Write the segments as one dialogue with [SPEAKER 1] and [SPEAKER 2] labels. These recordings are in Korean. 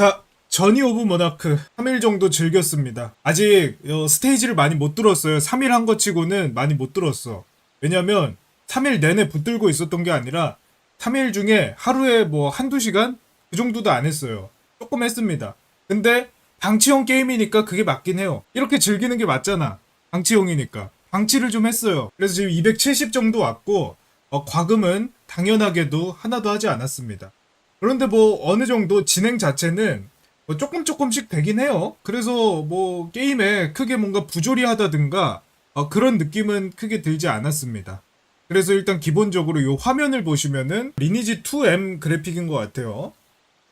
[SPEAKER 1] 자, 저니 오브 모나크 3일 정도 즐겼습니다. 아직 어, 스테이지를 많이 못 들었어요. 3일 한거 치고는 많이 못 들었어. 왜냐면 3일 내내 붙들고 있었던 게 아니라 3일 중에 하루에 뭐 한두 시간? 그 정도도 안 했어요. 조금 했습니다. 근데 방치형 게임이니까 그게 맞긴 해요. 이렇게 즐기는 게 맞잖아. 방치형이니까. 방치를 좀 했어요. 그래서 지금 270 정도 왔고 어, 과금은 당연하게도 하나도 하지 않았습니다. 그런데 뭐 어느 정도 진행 자체는 뭐 조금 조금씩 되긴 해요. 그래서 뭐 게임에 크게 뭔가 부조리하다든가 어, 그런 느낌은 크게 들지 않았습니다. 그래서 일단 기본적으로 이 화면을 보시면은 리니지 2M 그래픽인 것 같아요.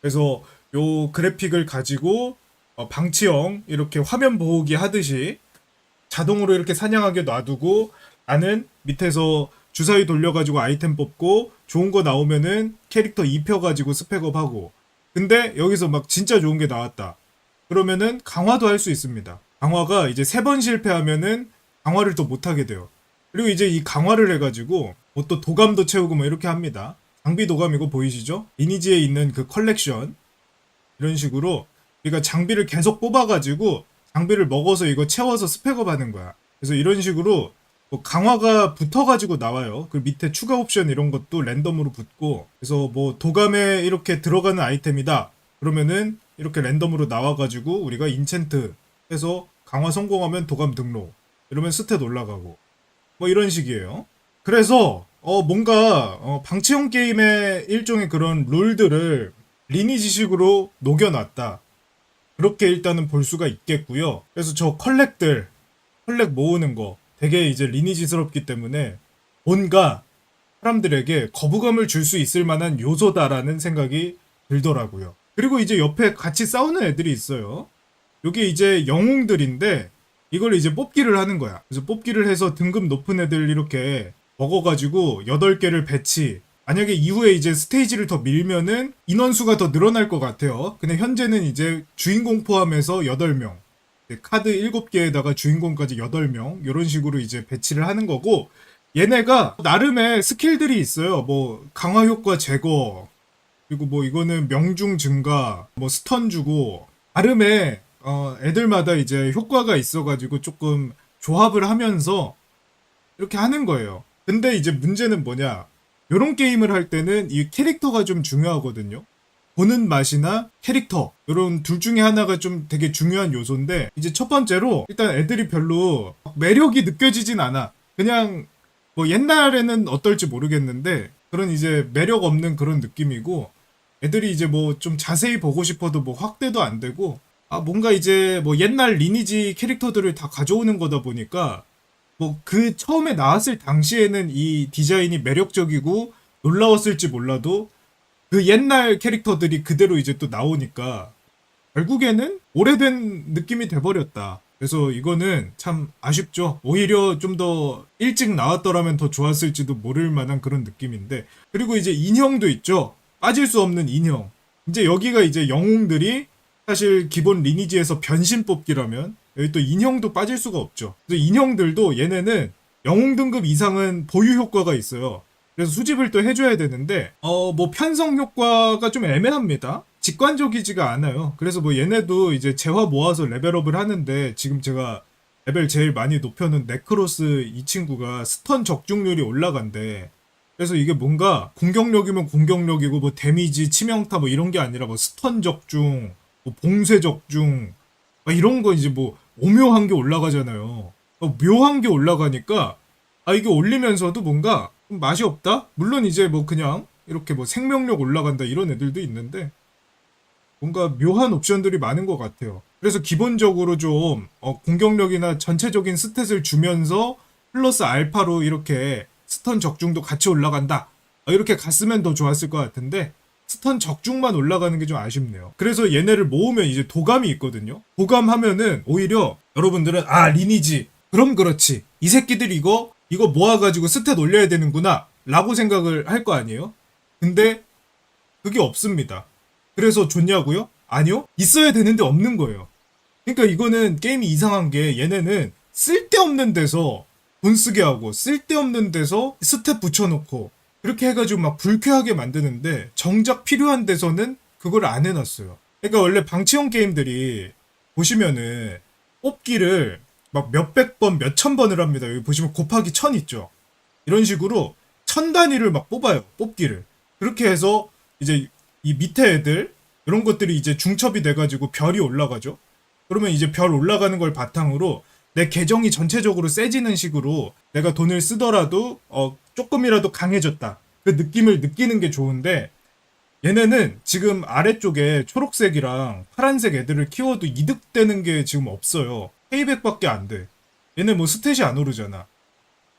[SPEAKER 1] 그래서 요 그래픽을 가지고 어, 방치형 이렇게 화면 보호기 하듯이 자동으로 이렇게 사냥하게 놔두고 나는 밑에서 주사위 돌려가지고 아이템 뽑고 좋은 거 나오면은 캐릭터 입혀가지고 스펙업하고. 근데 여기서 막 진짜 좋은 게 나왔다. 그러면은 강화도 할 수 있습니다. 강화가 이제 세 번 실패하면은 강화를 또 못하게 돼요. 그리고 이제 이 강화를 해가지고 뭐 또 도감도 채우고 뭐 이렇게 합니다. 장비 도감이고 보이시죠? 리니지에 있는 그 컬렉션. 이런 식으로 우리가 장비를 계속 뽑아가지고 장비를 먹어서 이거 채워서 스펙업 하는 거야. 그래서 이런 식으로 뭐 강화가 붙어가지고 나와요. 그 밑에 추가 옵션 이런 것도 랜덤으로 붙고 그래서 뭐 도감에 이렇게 들어가는 아이템이다. 그러면은 이렇게 랜덤으로 나와가지고 우리가 인챈트 해서 강화 성공하면 도감 등록 이러면 스탯 올라가고 뭐 이런 식이에요. 그래서 어 뭔가 어 방치형 게임의 일종의 그런 룰들을 리니지식으로 녹여놨다. 그렇게 일단은 볼 수가 있겠고요. 그래서 저 컬렉들, 컬렉 모으는 거 되게 이제 리니지스럽기 때문에 뭔가 사람들에게 거부감을 줄 수 있을 만한 요소다라는 생각이 들더라고요. 그리고 이제 옆에 같이 싸우는 애들이 있어요. 요게 이제 영웅들인데 이걸 이제 뽑기를 하는 거야. 그래서 뽑기를 해서 등급 높은 애들 이렇게 먹어가지고 8개를 배치. 만약에 이후에 이제 스테이지를 더 밀면은 인원수가 더 늘어날 것 같아요. 근데 현재는 이제 주인공 포함해서 8명. 카드 7개에다가 주인공까지 8명. 이런 식으로 이제 배치를 하는 거고, 얘네가 나름의 스킬들이 있어요. 뭐, 강화 효과 제거, 그리고 뭐 이거는 명중 증가, 뭐 스턴 주고, 나름의 어, 애들마다 이제 효과가 있어가지고 조금 조합을 하면서 이렇게 하는 거예요. 근데 이제 문제는 뭐냐? 요런 게임을 할 때는 이 캐릭터가 좀 중요하거든요. 보는 맛이나 캐릭터 요런 둘 중에 하나가 좀 되게 중요한 요소인데 이제 첫 번째로 일단 애들이 별로 매력이 느껴지진 않아. 그냥 뭐 옛날에는 어떨지 모르겠는데 그런 이제 매력 없는 그런 느낌이고 애들이 이제 뭐 좀 자세히 보고 싶어도 뭐 확대도 안 되고 아 뭔가 이제 뭐 옛날 리니지 캐릭터들을 다 가져오는 거다 보니까 뭐 그 처음에 나왔을 당시에는 이 디자인이 매력적이고 놀라웠을지 몰라도 그 옛날 캐릭터들이 그대로 이제 또 나오니까 결국에는 오래된 느낌이 돼버렸다. 그래서 이거는 참 아쉽죠. 오히려 좀 더 일찍 나왔더라면 더 좋았을지도 모를 만한 그런 느낌인데. 그리고 이제 인형도 있죠. 빠질 수 없는 인형. 이제 여기가 이제 영웅들이 사실 기본 리니지에서 변신 뽑기라면 여기 또 인형도 빠질 수가 없죠. 그래서 인형들도 얘네는 영웅 등급 이상은 보유 효과가 있어요. 그래서 수집을 또 해줘야 되는데 어 뭐 편성 효과가 좀 애매합니다. 직관적이지가 않아요. 그래서 뭐 얘네도 이제 재화 모아서 레벨업을 하는데 지금 제가 레벨 제일 많이 높여놓은 네크로스 이 친구가 스턴 적중률이 올라간대. 그래서 이게 뭔가 공격력이면 공격력이고 뭐 데미지, 치명타 뭐 이런 게 아니라 뭐 스턴 적중, 뭐 봉쇄 적중 막 이런 거 이제 뭐 오묘한 게 올라가잖아요. 어, 묘한 게 올라가니까 아 이게 올리면서도 뭔가 좀 맛이 없다? 물론 이제 뭐 그냥 이렇게 뭐 생명력 올라간다 이런 애들도 있는데 뭔가 묘한 옵션들이 많은 것 같아요. 그래서 기본적으로 좀 어, 공격력이나 전체적인 스탯을 주면서 플러스 알파로 이렇게 스턴 적중도 같이 올라간다. 어, 이렇게 갔으면 더 좋았을 것 같은데 스턴 적중만 올라가는 게 좀 아쉽네요. 그래서 얘네를 모으면 이제 도감이 있거든요. 도감하면은 오히려 여러분들은 아 리니지 그럼 그렇지 이 새끼들 이거 이거 모아가지고 스탯 올려야 되는구나 라고 생각을 할 거 아니에요. 근데 그게 없습니다. 그래서 좋냐고요? 아니요. 있어야 되는데 없는 거예요. 그러니까 이거는 게임이 이상한 게 얘네는 쓸데없는 데서 돈 쓰게 하고 쓸데없는 데서 스텝 붙여놓고 그렇게 해가지고 막 불쾌하게 만드는데 정작 필요한 데서는 그걸 안 해놨어요. 그러니까 원래 방치형 게임들이 보시면은 뽑기를 막 몇백 번, 몇천 번을 합니다. 여기 보시면 곱하기 천 있죠. 이런 식으로 천 단위를 막 뽑아요. 뽑기를. 그렇게 해서 이제 이 밑에 애들 이런 것들이 이제 중첩이 돼가지고 별이 올라가죠. 그러면 이제 별 올라가는 걸 바탕으로 내 계정이 전체적으로 세지는 식으로 내가 돈을 쓰더라도 어 조금이라도 강해졌다. 그 느낌을 느끼는 게 좋은데 얘네는 지금 아래쪽에 초록색이랑 파란색 애들을 키워도 이득되는 게 지금 없어요. 페이백밖에 안 돼. 얘네 뭐 스탯이 안 오르잖아.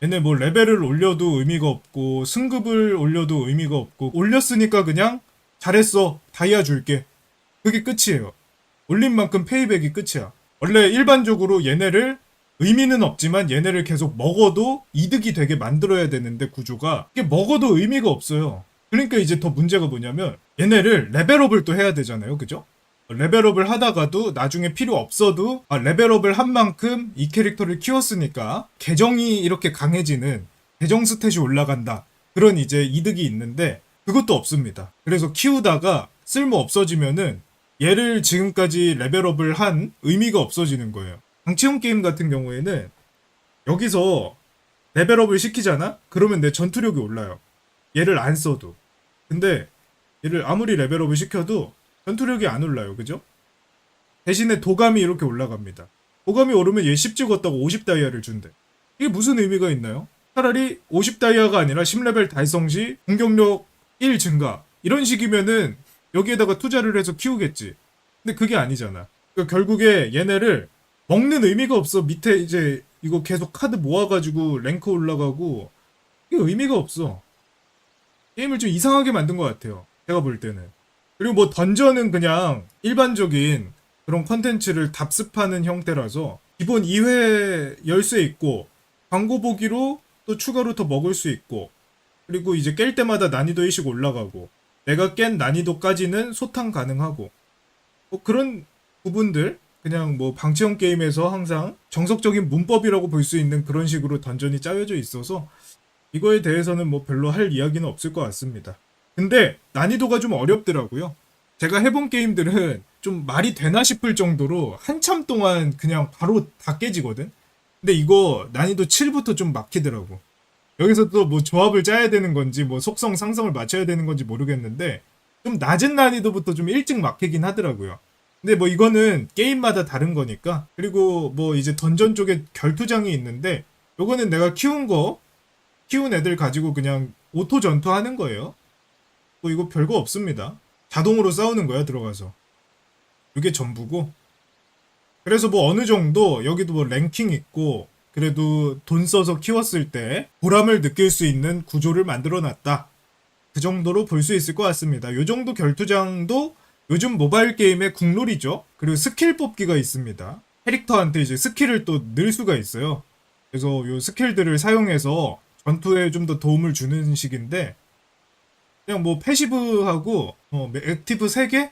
[SPEAKER 1] 얘네 뭐 레벨을 올려도 의미가 없고 승급을 올려도 의미가 없고 올렸으니까 그냥 잘했어 다이아 줄게 그게 끝이에요 올린 만큼 페이백이 끝이야 원래 일반적으로 얘네를 의미는 없지만 얘네를 계속 먹어도 이득이 되게 만들어야 되는데 구조가 이게 먹어도 의미가 없어요 그러니까 이제 더 문제가 뭐냐면 얘네를 레벨업을 또 해야 되잖아요 그죠? 레벨업을 하다가도 나중에 필요 없어도 아, 레벨업을 한 만큼 이 캐릭터를 키웠으니까 계정이 이렇게 강해지는 계정 스탯이 올라간다. 그런 이제 이득이 있는데 그것도 없습니다. 그래서 키우다가 쓸모 없어지면은 얘를 지금까지 레벨업을 한 의미가 없어지는 거예요. 방치형 게임 같은 경우에는 여기서 레벨업을 시키잖아? 그러면 내 전투력이 올라요. 얘를 안 써도. 근데 얘를 아무리 레벨업을 시켜도 전투력이 안 올라요. 그죠? 대신에 도감이 이렇게 올라갑니다. 도감이 오르면 얘 10 찍었다고 50 다이아를 준대. 이게 무슨 의미가 있나요? 차라리 50 다이아가 아니라 10레벨 달성 시 공격력 1 증가. 이런 식이면은 여기에다가 투자를 해서 키우겠지. 근데 그게 아니잖아. 그러니까 결국에 얘네를 먹는 의미가 없어. 밑에 이제 이거 계속 카드 모아가지고 랭크 올라가고 이게 의미가 없어. 게임을 좀 이상하게 만든 것 같아요. 제가 볼 때는. 그리고 뭐 던전은 그냥 일반적인 그런 컨텐츠를 답습하는 형태라서 기본 2회 열쇠 있고 광고 보기로 또 추가로 더 먹을 수 있고 그리고 이제 깰 때마다 난이도 1씩 올라가고 내가 깬 난이도까지는 소탕 가능하고 뭐 그런 부분들 그냥 뭐 방치형 게임에서 항상 정석적인 문법이라고 볼 수 있는 그런 식으로 던전이 짜여져 있어서 이거에 대해서는 뭐 별로 할 이야기는 없을 것 같습니다. 근데 난이도가 좀 어렵더라고요. 제가 해본 게임들은 좀 말이 되나 싶을 정도로 한참 동안 그냥 바로 다 깨지거든. 근데 이거 난이도 7부터 좀 막히더라고. 여기서 또 뭐 조합을 짜야 되는 건지 뭐 속성 상성을 맞춰야 되는 건지 모르겠는데 좀 낮은 난이도부터 좀 일찍 막히긴 하더라고요. 근데 뭐 이거는 게임마다 다른 거니까 그리고 뭐 이제 던전 쪽에 결투장이 있는데 요거는 내가 키운 거 키운 애들 가지고 그냥 오토 전투하는 거예요. 뭐 이거 별거 없습니다. 자동으로 싸우는 거야 들어가서. 이게 전부고. 그래서 뭐 어느 정도 여기도 뭐 랭킹 있고 그래도 돈 써서 키웠을 때 보람을 느낄 수 있는 구조를 만들어 놨다. 그 정도로 볼 수 있을 것 같습니다. 요 정도 결투장도 요즘 모바일 게임의 국룰이죠. 그리고 스킬 뽑기가 있습니다. 캐릭터한테 이제 스킬을 또 넣을 수가 있어요. 그래서 요 스킬들을 사용해서 전투에 좀 더 도움을 주는 식인데 그냥 뭐 패시브하고 어, 액티브 3개?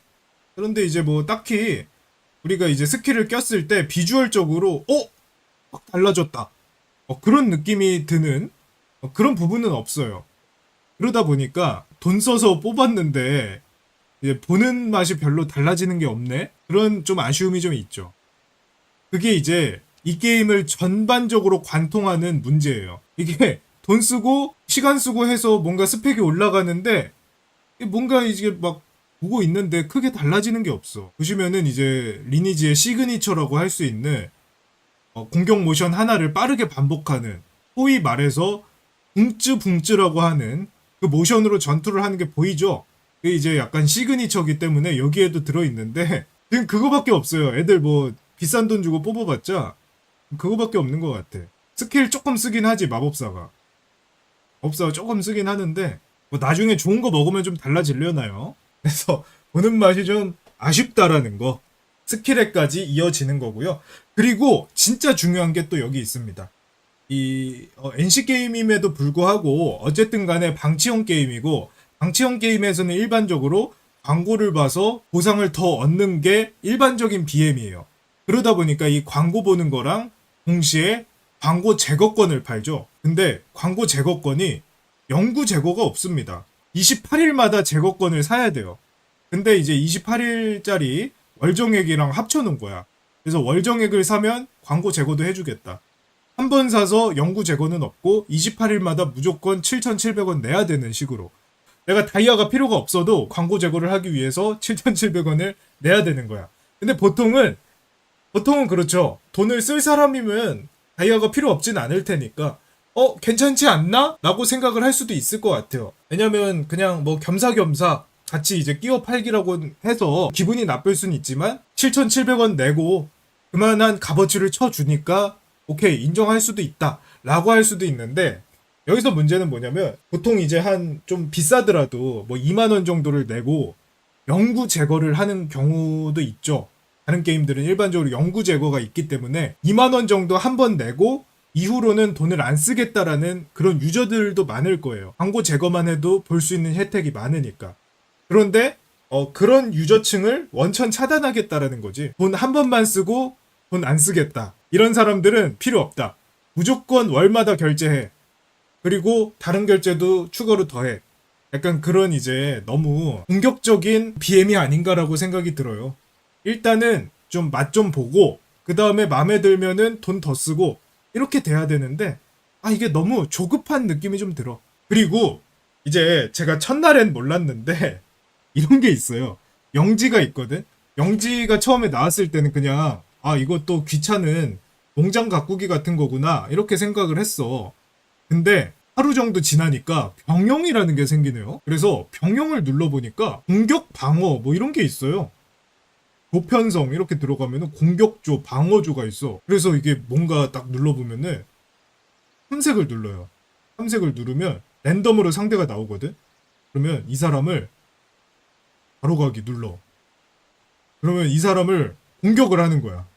[SPEAKER 1] 그런데 이제 뭐 딱히 우리가 이제 스킬을 꼈을 때 비주얼적으로 어? 확 달라졌다. 어, 그런 느낌이 드는 어, 그런 부분은 없어요. 그러다 보니까 돈 써서 뽑았는데 이제 보는 맛이 별로 달라지는 게 없네? 그런 좀 아쉬움이 좀 있죠. 그게 이제 이 게임을 전반적으로 관통하는 문제예요. 이게 돈 쓰고 시간 쓰고 해서 뭔가 스펙이 올라가는데 뭔가 이제 막 보고 있는데 크게 달라지는 게 없어. 보시면은 이제 리니지의 시그니처라고 할 수 있는 어, 공격 모션 하나를 빠르게 반복하는 소위 말해서 붕쯔 붕쯔라고 하는 그 모션으로 전투를 하는 게 보이죠? 그게 이제 약간 시그니처기 때문에 여기에도 들어있는데 지금 그거밖에 없어요. 애들 뭐 비싼 돈 주고 뽑아봤자 그거밖에 없는 것 같아. 스킬 조금 쓰긴 하지 마법사가. 법사가 조금 쓰긴 하는데 뭐 나중에 좋은 거 먹으면 좀 달라지려나요? 그래서 보는 맛이 좀 아쉽다라는 거. 스킬에까지 이어지는 거고요. 그리고 진짜 중요한 게 또 여기 있습니다. 이 어, NC 게임임에도 불구하고 어쨌든 간에 방치형 게임이고 방치형 게임에서는 일반적으로 광고를 봐서 보상을 더 얻는 게 일반적인 BM이에요. 그러다 보니까 이 광고 보는 거랑 동시에 광고 제거권을 팔죠. 근데 광고 제거권이 영구 제거가 없습니다. 28일마다 제거권을 사야 돼요. 근데 이제 28일짜리 월정액이랑 합쳐놓은 거야. 그래서 월정액을 사면 광고 제거도 해주겠다. 한 번 사서 영구 제거는 없고 28일마다 무조건 7,700원 내야 되는 식으로. 내가 다이아가 필요가 없어도 광고 제거를 하기 위해서 7,700원을 내야 되는 거야. 근데 보통은 보통은 그렇죠. 돈을 쓸 사람이면 다이아가 필요 없진 않을 테니까 어 괜찮지 않나? 라고 생각을 할 수도 있을 것 같아요. 왜냐면 그냥 뭐 겸사겸사 같이 이제 끼워 팔기라고 해서 기분이 나쁠 수는 있지만 7,700원 내고 그만한 값어치를 쳐주니까 오케이 인정할 수도 있다 라고 할 수도 있는데 여기서 문제는 뭐냐면 보통 이제 한 좀 비싸더라도 뭐 2만 원 정도를 내고 영구 제거를 하는 경우도 있죠. 다른 게임들은 일반적으로 영구 제거가 있기 때문에 2만 원 정도 한 번 내고 이후로는 돈을 안 쓰겠다라는 그런 유저들도 많을 거예요. 광고 제거만 해도 볼 수 있는 혜택이 많으니까. 그런데 어, 그런 유저층을 원천 차단하겠다라는 거지. 돈 한 번만 쓰고 돈 안 쓰겠다. 이런 사람들은 필요 없다. 무조건 월마다 결제해. 그리고 다른 결제도 추가로 더해. 약간 그런 이제 너무 공격적인 BM이 아닌가라고 생각이 들어요. 일단은 좀 맛 좀 보고 그 다음에 마음에 들면은 돈 더 쓰고 이렇게 돼야 되는데 아 이게 너무 조급한 느낌이 좀 들어. 그리고 이제 제가 첫날엔 몰랐는데 이런 게 있어요. 영지가 있거든. 영지가 처음에 나왔을 때는 그냥 아 이것도 귀찮은 농장 가꾸기 같은 거구나 이렇게 생각을 했어. 근데 하루 정도 지나니까 병영이라는 게 생기네요. 그래서 병영을 눌러보니까 공격 방어 뭐 이런 게 있어요. 보편성 이렇게 들어가면은 공격조, 방어조가 있어. 그래서 이게 뭔가 딱 눌러보면은 탐색을 눌러요. 탐색을 누르면 랜덤으로 상대가 나오거든. 그러면 이 사람을 바로 가기 눌러. 그러면 이 사람을 공격을 하는 거야.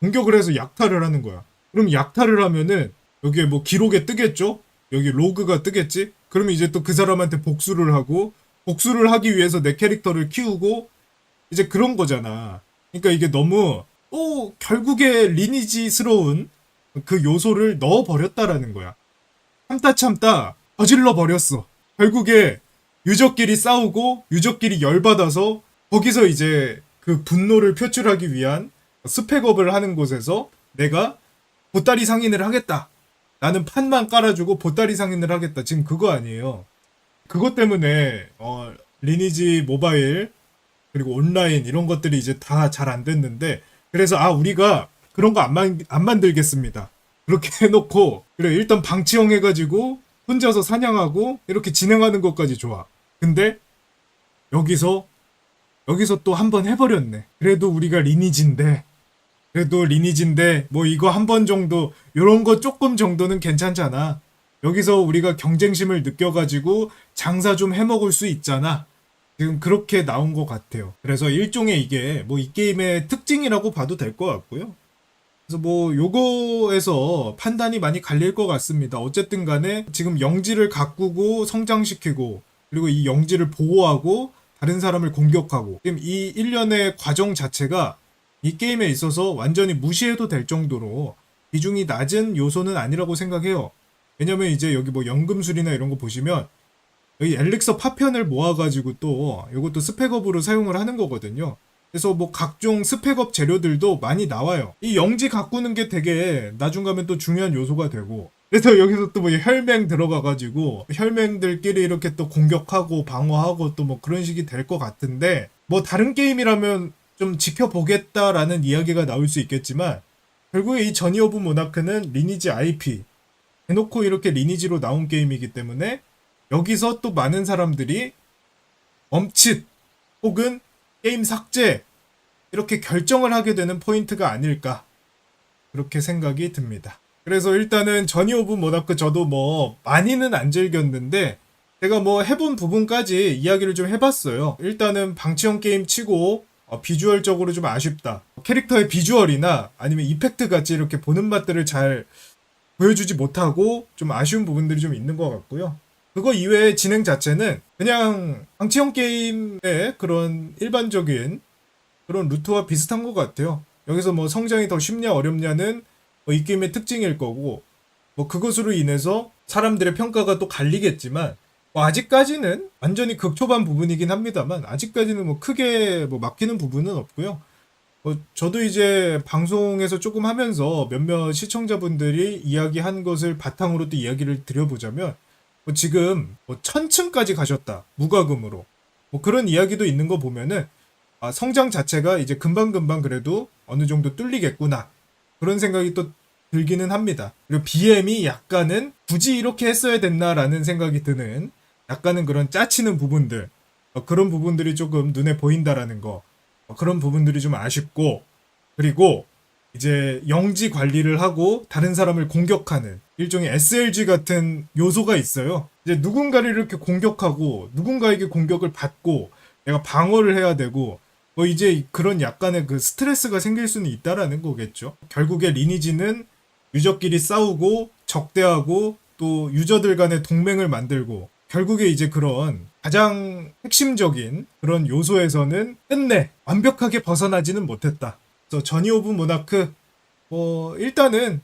[SPEAKER 1] 공격을 해서 약탈을 하는 거야. 그럼 약탈을 하면은 여기에 뭐 기록에 뜨겠죠? 여기 로그가 뜨겠지? 그러면 이제 또 그 사람한테 복수를 하고 복수를 하기 위해서 내 캐릭터를 키우고 이제 그런 거잖아. 그러니까 이게 너무 또 결국에 리니지스러운 그 요소를 넣어 버렸다라는 거야. 참다 참다 저질러 버렸어. 결국에 유저끼리 싸우고 유저끼리 열받아서 거기서 이제 그 분노를 표출하기 위한 스펙업을 하는 곳에서 내가 보따리 상인을 하겠다. 나는 판만 깔아주고 보따리 상인을 하겠다. 지금 그거 아니에요. 그것 때문에 어, 리니지 모바일 그리고 온라인 이런 것들이 이제 다 잘 안 됐는데 그래서 아 우리가 그런 거 안 안 만들겠습니다. 그렇게 해놓고 그래 일단 방치형 해가지고 혼자서 사냥하고 이렇게 진행하는 것까지 좋아. 근데 여기서 여기서 또 한 번 해버렸네. 그래도 우리가 리니지인데 그래도 리니지인데 뭐 이거 한 번 정도 요런 거 조금 정도는 괜찮잖아. 여기서 우리가 경쟁심을 느껴가지고 장사 좀 해먹을 수 있잖아. 지금 그렇게 나온 것 같아요. 그래서 일종의 이게 뭐 이 게임의 특징이라고 봐도 될 것 같고요. 그래서 뭐 요거에서 판단이 많이 갈릴 것 같습니다. 어쨌든 간에 지금 영지를 가꾸고 성장시키고 그리고 이 영지를 보호하고 다른 사람을 공격하고 지금 이 일련의 과정 자체가 이 게임에 있어서 완전히 무시해도 될 정도로 비중이 낮은 요소는 아니라고 생각해요. 왜냐면 이제 여기 뭐 연금술이나 이런 거 보시면 여기 엘릭서 파편을 모아가지고 또 이것도 스펙업으로 사용을 하는 거거든요. 그래서 뭐 각종 스펙업 재료들도 많이 나와요. 이 영지 가꾸는 게 되게 나중 가면 또 중요한 요소가 되고. 그래서 여기서 또 뭐 혈맹 들어가가지고 혈맹들끼리 이렇게 또 공격하고 방어하고 또 뭐 그런 식이 될 것 같은데 뭐 다른 게임이라면 좀 지켜보겠다라는 이야기가 나올 수 있겠지만 결국에 이 저니 오브 모나크는 리니지 IP 해놓고 이렇게 리니지로 나온 게임이기 때문에 여기서 또 많은 사람들이 멈칫 혹은 게임 삭제 이렇게 결정을 하게 되는 포인트가 아닐까 그렇게 생각이 듭니다. 그래서 일단은 저니 오브 모나크 저도 뭐 많이는 안 즐겼는데 제가 뭐 해본 부분까지 이야기를 좀 해봤어요. 일단은 방치형 게임 치고 어, 비주얼적으로 좀 아쉽다. 캐릭터의 비주얼이나 아니면 이펙트 같이 이렇게 보는 맛들을 잘 보여주지 못하고 좀 아쉬운 부분들이 좀 있는 것 같고요. 그거 이외의 진행 자체는 그냥 방치형 게임의 그런 일반적인 그런 루트와 비슷한 것 같아요. 여기서 뭐 성장이 더 쉽냐 어렵냐는 뭐 이 게임의 특징일 거고 뭐 그것으로 인해서 사람들의 평가가 또 갈리겠지만 뭐 아직까지는 완전히 극초반 부분이긴 합니다만 아직까지는 뭐 크게 뭐 막히는 부분은 없고요. 뭐 저도 이제 방송에서 조금 하면서 몇몇 시청자분들이 이야기한 것을 바탕으로 또 이야기를 드려보자면 뭐 지금 뭐 천층까지 가셨다 무과금으로 뭐 그런 이야기도 있는 거 보면은 아, 성장 자체가 이제 금방금방 그래도 어느 정도 뚫리겠구나 그런 생각이 또 들기는 합니다. 그리고 BM이 약간은 굳이 이렇게 했어야 됐나라는 생각이 드는 약간은 그런 짜치는 부분들 어, 그런 부분들이 조금 눈에 보인다라는 거 어, 그런 부분들이 좀 아쉽고 그리고 이제 영지 관리를 하고 다른 사람을 공격하는 일종의 SLG 같은 요소가 있어요. 이제 누군가를 이렇게 공격하고 누군가에게 공격을 받고 내가 방어를 해야 되고 뭐 이제 그런 약간의 그 스트레스가 생길 수는 있다라는 거겠죠. 결국에 리니지는 유저끼리 싸우고 적대하고 또 유저들 간의 동맹을 만들고 결국에 이제 그런 가장 핵심적인 그런 요소에서는 끝내 완벽하게 벗어나지는 못했다. 그래서 저니 오브 모나크 뭐 일단은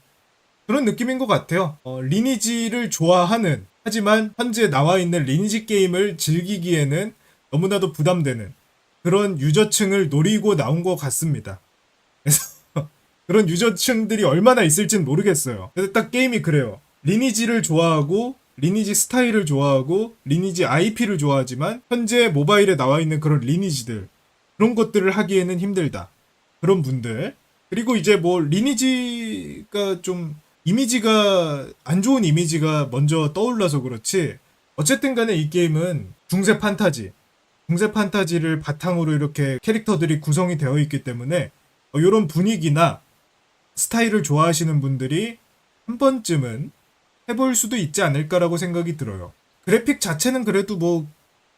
[SPEAKER 1] 그런 느낌인 것 같아요. 어, 리니지를 좋아하는 하지만 현재 나와 있는 리니지 게임을 즐기기에는 너무나도 부담되는 그런 유저층을 노리고 나온 것 같습니다. 그래서 그런 유저층들이 얼마나 있을진 모르겠어요. 근데 딱 게임이 그래요. 리니지를 좋아하고 리니지 스타일을 좋아하고 리니지 IP를 좋아하지만 현재 모바일에 나와 있는 그런 리니지들 그런 것들을 하기에는 힘들다. 그런 분들 그리고 이제 뭐 리니지가 좀 이미지가 안 좋은 이미지가 먼저 떠올라서 그렇지 어쨌든 간에 이 게임은 중세 판타지 중세 판타지를 바탕으로 이렇게 캐릭터들이 구성이 되어 있기 때문에 이런 분위기나 스타일을 좋아하시는 분들이 한 번쯤은 해볼 수도 있지 않을까라고 생각이 들어요. 그래픽 자체는 그래도 뭐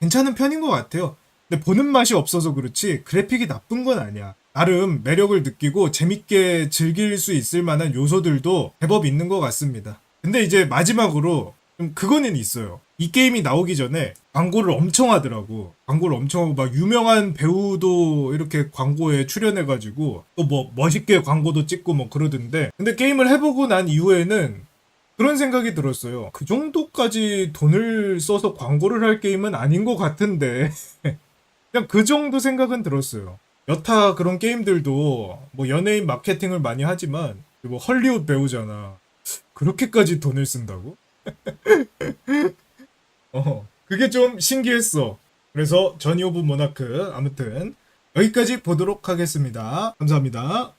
[SPEAKER 1] 괜찮은 편인 것 같아요. 근데 보는 맛이 없어서 그렇지 그래픽이 나쁜 건 아니야. 나름 매력을 느끼고 재밌게 즐길 수 있을 만한 요소들도 제법 있는 것 같습니다. 근데 이제 마지막으로 좀 그거는 있어요. 이 게임이 나오기 전에 광고를 엄청 하더라고. 광고를 엄청 하고 막 유명한 배우도 이렇게 광고에 출연해가지고 또 뭐 멋있게 광고도 찍고 뭐 그러던데. 근데 게임을 해보고 난 이후에는 그런 생각이 들었어요. 그 정도까지 돈을 써서 광고를 할 게임은 아닌 것 같은데. 그냥 그 정도 생각은 들었어요. 여타 그런 게임들도 뭐 연예인 마케팅을 많이 하지만 뭐 헐리우드 배우잖아. 그렇게까지 돈을 쓴다고? 어, 그게 좀 신기했어. 그래서 저니 오브 모나크 아무튼 여기까지 보도록 하겠습니다. 감사합니다.